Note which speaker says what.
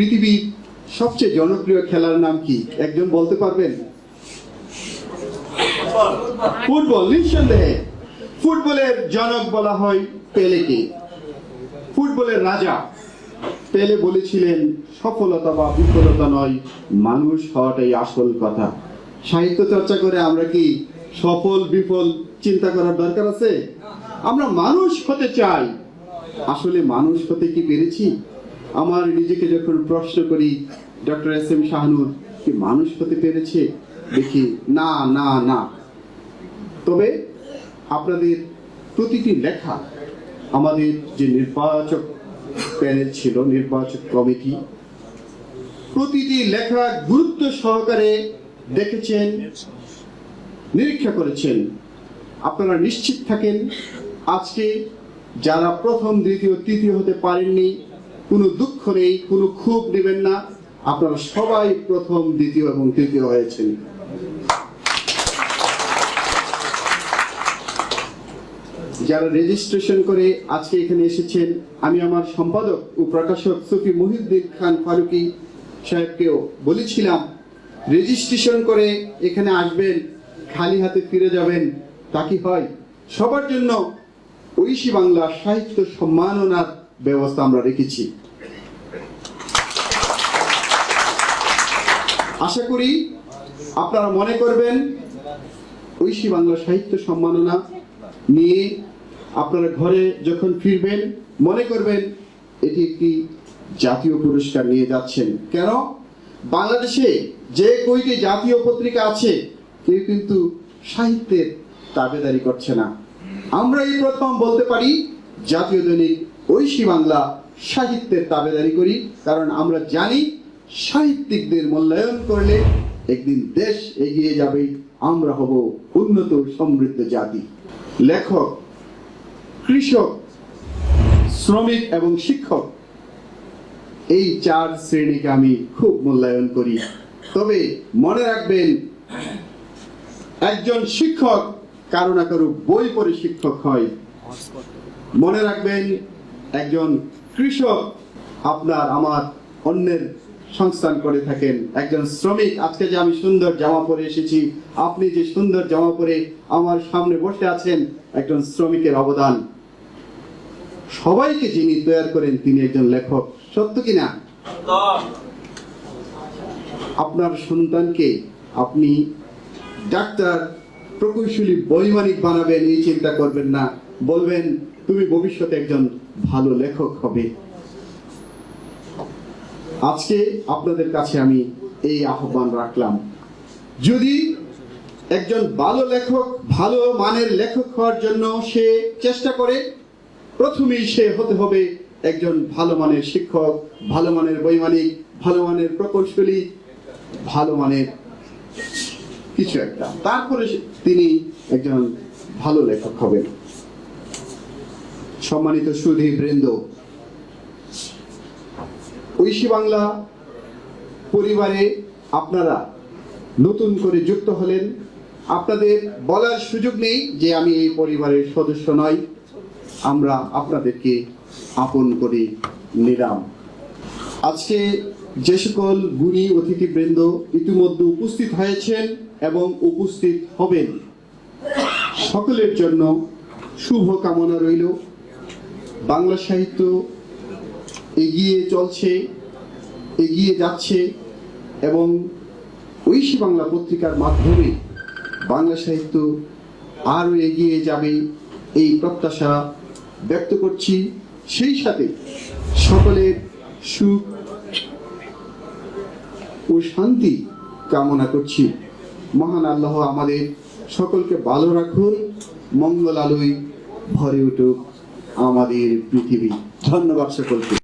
Speaker 1: পৃথিবীর সবচেয়ে জনপ্রিয় খেলার নাম কি? একজন বলতে পারবেন? ফুটবল, নিঃসন্দেহে। ফুটবলের জনক বলা হয় পেলেকে। ফুটবলের রাজা। পেলে বলেছিলেন, সফলতা বা বিফলতা নয়, মানুষ হওয়াটাই আসল কথা। সাহিত্য চর্চা করে আমরা কি সফল, বিফল চিন্তা করার দরকার আছে? আমরা মানুষ হতে চাই। আসলে মানুষ হতে কি পেরেছি? আমার নিজেকে যখন প্রশ্ন করি, ডক্টর এস এম শাহানুর, কি মানুষ হতে পেরেছে? দেখি, না না না। তবে আপনাদের প্রতিটি লেখা, আমাদের যে নির্বাচক প্যানেল ছিল, নির্বাচক কমিটি, প্রতিটি লেখা গুরুত্ব সহকারে দেখেছেন, নিরীক্ষা করেছেন। আপনারা নিশ্চিত থাকেন, আজকে যারা প্রথম, দ্বিতীয়, তৃতীয় হতে পারেননি কোনো দুঃখ নেই, কোনো ক্ষোভ নেবেন না। আপনারা সবাই প্রথম, দ্বিতীয় এবং তৃতীয় হয়েছেন। যারা রেজিস্ট্রেশন করে আজকে এখানে এসেছেন, আমি আমার সম্পাদক ও প্রকাশক সফি মহিউদ্দিন খান ফারুকি সাহেবকেও বলেছিলাম রেজিস্ট্রেশন করে এখানে আসবেন, খালি হাতে ফিরে যাবেন, তা কি হয়? সবার জন্য ঐশী বাংলা সাহিত্য সম্মাননার ব্যবস্থা আমরা রেখেছি। আশা করি আপনারা মনে করবেন, ঐশী বাংলা সাহিত্য সম্মাননা নিয়ে আপনারা ঘরে যখন ফিরবেন, মনে করবেন এটি একটি জাতীয় পুরস্কার নিয়ে যাচ্ছেন। কেন? বাংলাদেশে যে কয়টি জাতীয় পত্রিকা আছে, কেউ কিন্তু সাহিত্যের দাবেদারি করছে না। আমরা এই প্রথম বলতে পারি জাতীয় দৈনিক ঐশী বাংলা সাহিত্যের দাবেদারি করি, কারণ আমরা জানি সাহিত্যিকদের মূল্যায়ন করলে একদিন দেশ এগিয়ে যাবে, আমরা হব উন্নত সমৃদ্ধ জাতি। লেখক, কৃষক, শ্রমিক এবং শিক্ষক, এই চার শ্রেণীকে আমি খুব মূল্যায়ন করি। তবে মনে রাখবেন, একজন শিক্ষক কারও না কারও বই পড়ে শিক্ষক হয়। মনে রাখবেন একজন কৃষক আপনার, আমার অন্যের সংস্থান করে থাকেন। একজন শ্রমিক, আজকে যে আমি সুন্দর জামা পরে এসেছি, আপনি যে সুন্দর জামা পরে আমার সামনে বসে আছেন, একজন শ্রমিকের অবদান। সবাইকে যিনি তৈরি করেন, তিনি একজন লেখক। সত্য কিনা আপনার সন্তানকে আপনি ডাক্তার প্রকৌশলী বৈমানিক বানাবেন, এই চিন্তা করবেন না। বলবেন তুমি ভবিষ্যতে একজন ভালো লেখক হবে। আজকে আপনাদের কাছে আমি এই আহ্বান রাখলাম। যদি একজন ভালো লেখক, ভালো মানের লেখক হওয়ার জন্য সে চেষ্টা করে, প্রথমেই সে হতে হবে একজন ভালো মানের শিক্ষক, ভালো মানের বৈমানিক, ভালো মানের প্রকৌশলী, ভালো মানের কিছু একটা। তারপরে তিনি একজন ভালো লেখক হবেন। সম্মানিত সুধী বৃন্দ। ঐশী বাংলা পরিবারে আপনারা নতুন করে যুক্ত হলেন। আপনাদের বলার সুযোগ নেই যে আমি এই পরিবারের সদস্য নই। আমরা আপনাদেরকে আপন করে নিলাম। আজকে যে সকল গুণী অতিথিবৃন্দ ইতিমধ্যে উপস্থিত হয়েছেন এবং উপস্থিত হবেন, সকলের জন্য শুভ কামনা রইল। বাংলা সাহিত্য এগিয়ে চলছে, এগিয়ে যাচ্ছে এবং ঐশী বাংলা পত্রিকার মাধ্যমে বাংলা সাহিত্য আরও এগিয়ে যাবে এই প্রত্যাশা ব্যক্ত করছি। সেই সাথে সকলের সুখ ও শান্তি কামনা করছি। মহান আল্লাহ আমাদের সকলকে ভালো রাখুন, মঙ্গল আলোয় ভরে উঠুক। আমাদের পৃথিবী। ধন্যবাদ সকলকে।